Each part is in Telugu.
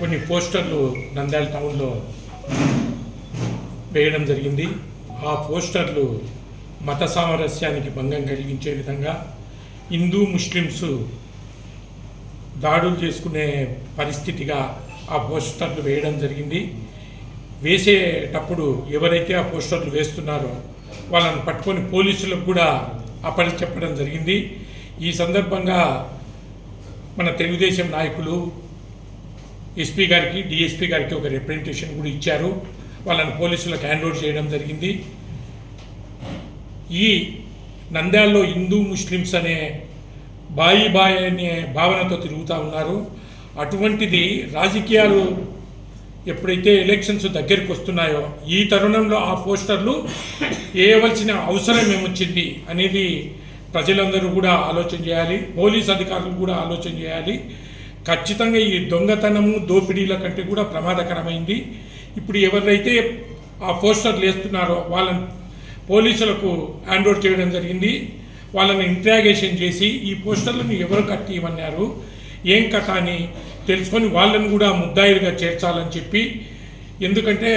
కొన్ని పోస్టర్లు నంద్యాల టౌన్లో వేయడం జరిగింది. ఆ పోస్టర్లు మత సామరస్యానికి భంగం కలిగించే విధంగా హిందూ ముస్లిమ్స్ దాడులు చేసుకునే పరిస్థితిగా ఆ పోస్టర్లు వేయడం జరిగింది. వేసేటప్పుడు ఎవరైతే ఆ పోస్టర్లు వేస్తున్నారో వాళ్ళని పట్టుకొని పోలీసులకు కూడా అప్పటి చెప్పడం జరిగింది. ఈ సందర్భంగా మన తెలుగుదేశం నాయకులు ఎస్పీ గారికి డిఎస్పీ గారికి ఒక రిప్రజెంటేషన్ కూడా ఇచ్చారు. వాళ్ళని పోలీసులకు హ్యాండ్ ఓవర్ చేయడం జరిగింది. ఈ నంద్యాలలో హిందూ ముస్లిమ్స్ అనే బాయి బాయ్ అనే భావనతో తిరుగుతూ ఉన్నారు. అటువంటిది రాజకీయాలు ఎప్పుడైతే ఎలక్షన్స్ దగ్గరికి వస్తున్నాయో ఈ తరుణంలో ఆ పోస్టర్లు వేయవలసిన అవసరం ఏమొచ్చింది అనేది ప్రజలందరూ కూడా ఆలోచన చేయాలి. పోలీస్ అధికారులు కూడా ఆలోచన చేయాలి. ఖచ్చితంగా ఈ దొంగతనము దోపిడీల కంటే కూడా ప్రమాదకరమైంది. ఇప్పుడు ఎవరైతే ఆ పోస్టర్లు వేస్తున్నారో వాళ్ళని పోలీసులకు హ్యాండ్ ఓవర్ చేయడం జరిగింది. వాళ్ళని ఇంట్రాగేషన్ చేసి ఈ పోస్టర్లను ఎవరు కట్టియమన్నారు? ఏం కథ అని తెలుసుకొని వాళ్ళని కూడా ముద్దాయిలుగా చేర్చాలని చెప్పి. ఎందుకంటే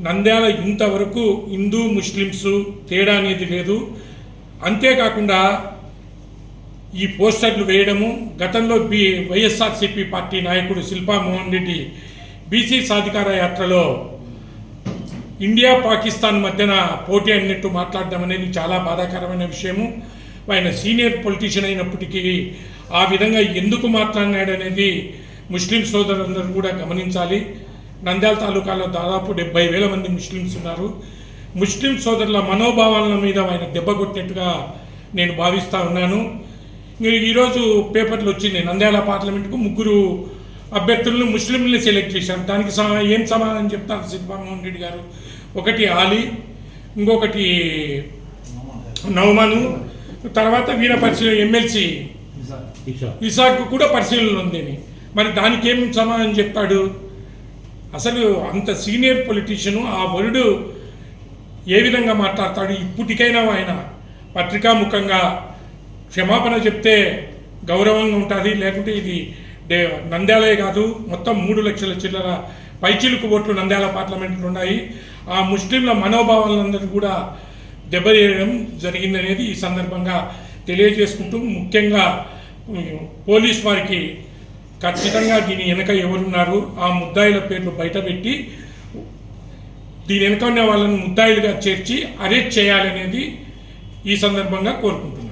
నంద్యాల ఇంతవరకు హిందూ ముస్లిమ్స్ తేడా అనేది లేదు. అంతేకాకుండా ఈ పోస్టర్లు వేయడము గతంలో బి వైఎస్ఆర్సీపీ పార్టీ నాయకుడు శిల్పా మోహన్ రెడ్డి బీసీ సాధికార యాత్రలో ఇండియా పాకిస్తాన్ మధ్యన పోటీ అన్నట్టు మాట్లాడడం అనేది చాలా బాధాకరమైన విషయము. ఆయన సీనియర్ పొలిటీషియన్ అయినప్పటికీ ఆ విధంగా ఎందుకు మాట్లాడినాడనేది ముస్లిం సోదరులందరూ కూడా గమనించాలి. నంద్యాల తాలూకాలో దాదాపు డెబ్బై వేల మంది ముస్లిమ్స్ ఉన్నారు. ముస్లిం సోదరుల మనోభావాల మీద ఆయన దెబ్బ కొట్టినట్టుగా నేను భావిస్తూ ఉన్నాను. ఈ- ఈరోజు పేపర్లు వచ్చింది నంద్యాల పార్లమెంటుకు ముగ్గురు అభ్యర్థులను ముస్లింలని సెలెక్ట్ చేశారు. దానికి సమా ఏం సమాధానం చెప్తారు సిద్ధామోహన్ రెడ్డి గారు? ఒకటి ఆలీ ఇంకొకటి నవమాను తర్వాత వీర పరిశీలన ఎమ్మెల్సీ ఇసాక్ కూడా పరిశీలన ఉందని మరి దానికి ఏం సమాధానం చెప్తాడు? అసలు అంత సీనియర్ పొలిటీషియను ఆ వరుడు ఏ విధంగా మాట్లాడతాడు? ఇప్పటికైనా ఆయన పత్రికాముఖంగా క్షమాపణ చెప్తే గౌరవంగా ఉంటుంది లేకుంటే ఇది డే నంద్యాలే కాదు మొత్తం మూడు లక్షల చిల్లర పైచిలుకు ఓట్లు నంద్యాల పార్లమెంట్లో ఉన్నాయి. ఆ ముస్లింల మనోభావాలందరూ కూడా దెబ్బతీయడం జరిగిందనేది ఈ సందర్భంగా తెలియజేసుకుంటూ ముఖ్యంగా పోలీస్ వారికి ఖచ్చితంగా దీని వెనక ఎవరున్నారు ఆ ముద్దాయిల పేర్లు బయటపెట్టి దీని వెనక ఉన్న వాళ్ళని ముద్దాయిలుగా చేర్చి అరెస్ట్ చేయాలనేది ఈ సందర్భంగా కోరుకుంటున్నాను.